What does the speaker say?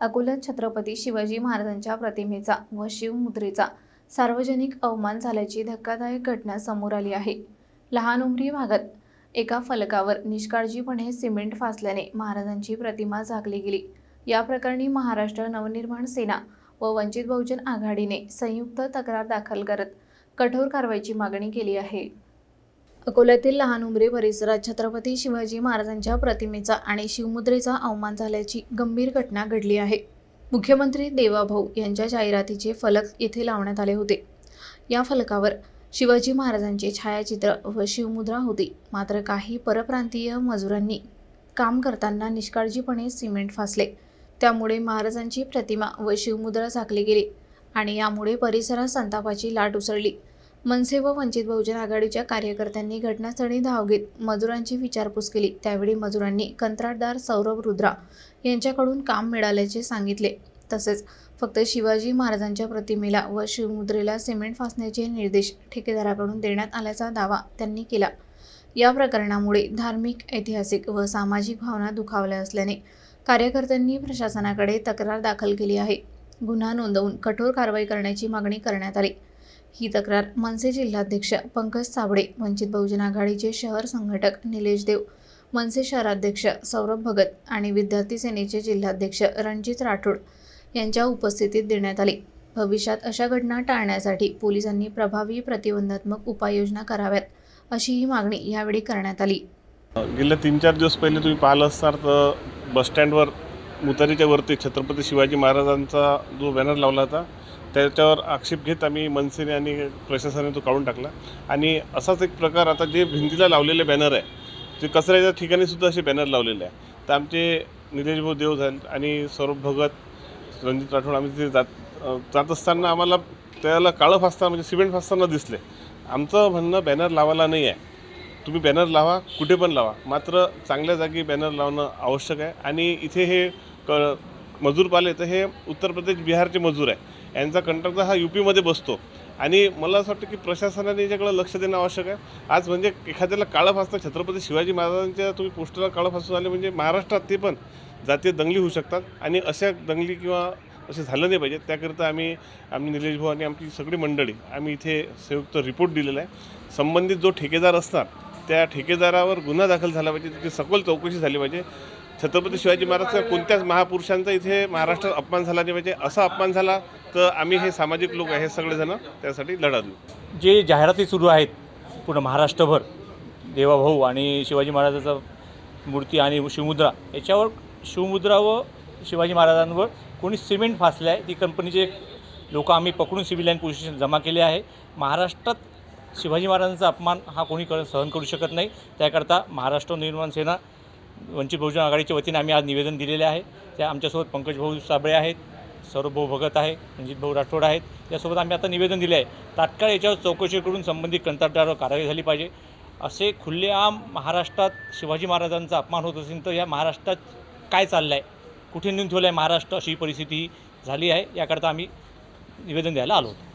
अकोल्यात छत्रपती शिवाजी महाराजांच्या प्रतिमेचा व शिवमुद्रेचा सार्वजनिक अवमान झाल्याची धक्कादायक घटना समोर आली आहे. लहान उमरी भागात एका फलकावर निष्काळजीपणे सिमेंट फासल्याने महाराजांची प्रतिमा झाकली गेली. या प्रकरणी महाराष्ट्र नवनिर्माण सेना व वंचित बहुजन आघाडीने संयुक्त तक्रार दाखल करत कठोर कारवाईची मागणी केली आहे. अकोल्यातील लहान उमरे परिसरात छत्रपती शिवाजी महाराजांच्या प्रतिमेचा आणि शिवमुद्रेचा अवमान झाल्याची गंभीर घटना घडली आहे. मुख्यमंत्री देवाभाऊ यांच्या जाहिरातीचे फलक येथे लावण्यात आले होते. या फलकावर शिवाजी महाराजांचे छायाचित्र व शिवमुद्रा होती. मात्र काही परप्रांतीय मजुरांनी काम करताना निष्काळजीपणे सिमेंट फासले. त्यामुळे महाराजांची प्रतिमा व शिवमुद्रा झाकली गेली आणि यामुळे परिसरात संतापाची लाट उसळली. मनसे व वंचित बहुजन आघाडीच्या कार्यकर्त्यांनी घटनास्थळी धाव घेत मजुरांची विचारपूस केली. त्यावेळी मजुरांनी कंत्राटदार सौरभ रुद्रा यांच्याकडून काम मिळाल्याचे सांगितले. तसेच फक्त शिवाजी महाराजांच्या प्रतिमेला व शिवमुद्रेला सिमेंट फासण्याचे निर्देश ठेकेदाराकडून देण्यात आल्याचा दावा त्यांनी केला. या प्रकरणामुळे धार्मिक ऐतिहासिक व सामाजिक भावना दुखावल्या असल्याने कार्यकर्त्यांनी प्रशासनाकडे तक्रार दाखल केली आहे. गुन्हा नोंदवून कठोर कारवाई करण्याची मागणी करण्यात आली. ही तक्रार मनसे जिल्हाध्यक्ष पंकज साबळे वंचित बहुजन आघाडीचे शहर संघटक निलेश देव मनसे शहराध्यक्ष सौरभ भगत आणि विद्यार्थी सेनेचे जिल्हाध्यक्ष रणजित राठोड यांच्या उपस्थितीत देण्यात आली. भविष्यात अशा घटना टाळण्यासाठी पोलिसांनी प्रभावी प्रतिबंधात्मक उपाययोजना कराव्यात अशी ही मागणी यावेळी करण्यात आली. गेल्या तीन चार दिवस पहिले तुम्ही पाहिलं असणार तर बसस्टँडवर मुतारीच्या वरती छत्रपती शिवाजी महाराजांचा जो बॅनर लावला होता त्याच्यावर आक्षेप घेत आम्ही मनसेने आणि प्रशासनाने तो काढून टाकला. आणि असाच एक प्रकार आता जे भिंतीला लावलेले बॅनर आहे ते कचऱ्याच्या ठिकाणी सुद्धा असे बॅनर लावलेले आहे. तर आमचे निलेश भाऊ देव झाले आणि सौरभ भगत रणजित राठोड आम्ही तिथे जात जात असताना आम्हाला त्याला काळं फासताना म्हणजे सिमेंट फासताना दिसले. आमचं म्हणणं बॅनर लावायला नाही आहे तुम्ही बॅनर लावा कुठे पण लावा. मात्र चांगल्या जागी बॅनर लावणं आवश्यक आहे. आणि इथे हे क मजूर पाले तर हे उत्तर प्रदेश बिहारचे मजूर आहे. यांचा कंट्रॅक्टर हा यू पीमध्ये बसतो. आणि मला असं वाटतं की प्रशासनाने याच्याकडे लक्ष देणं आवश्यक आहे. आज म्हणजे एखाद्याला काळं फासतं छत्रपती शिवाजी महाराजांच्या तुम्ही पोस्टरला काळं फासून आले म्हणजे महाराष्ट्रात ते पण जातीय दंगली होऊ शकतात. आणि अशा दंगली किंवा असे झालं नाही पाहिजे. त्याकरिता आम्ही आम्ही निलेश भाऊ आणि आमची सगळी मंडळी आम्ही इथे संयुक्त रिपोर्ट दिलेला आहे. संबंधित जो ठेकेदार असणार त्या ठेकेदारावर गुन्हा दाखल झाला पाहिजे. त्याची सखोल चौकशी झाली पाहिजे. छत्रपती शिवाजी महाराजचा कोणत्याच महापुरुषांचा इथे महाराष्ट्रात अपमान झाला नाही पाहिजे. असा अपमान झाला तर आम्ही हे सामाजिक लोक आहे सगळेजण त्यासाठी लढा जे जाहिराती सुरू आहेत पूर्ण महाराष्ट्रभर देवाभाऊ आणि शिवाजी महाराजाचा मूर्ती आणि शिवमुद्रा याच्यावर शिवमुद्रा व शिवाजी महाराजांवर कोणी सिमेंट फासले आहे ती कंपनीचे लोक आम्ही पकडून सिव्हिल लाईन पोलीस स्टेशन जमा केले आहे. महाराष्ट्रात शिवाजी महाराजांचा अपमान हा कोणी कर सहन करू शकत नाही. त्याकरता महाराष्ट्र निर्माण सेना वंचित बहुजन आघाडीच्या वतीने आम्ही आज निवेदन दिलेले आहे. त्या आमच्यासोबत पंकज भाऊ साबळे आहेत सौरभ भाऊ भगत आहे रणजित भाऊ राठोड आहेत. यासोबत आम्ही आता निवेदन दिले आहे. तात्काळ याच्यावर चौकशी करून संबंधित कंत्राटदारावर कारवाई झाली पाहिजे. असे खुल्लेआम महाराष्ट्रात शिवाजी महाराजांचा अपमान होत असेल तर या महाराष्ट्रात काय चाललं आहे कुठे नेऊन ठेवलं आहे महाराष्ट्र? अशी परिस्थिती झाली आहे. याकरता आम्ही निवेदन द्यायला आलो होतो.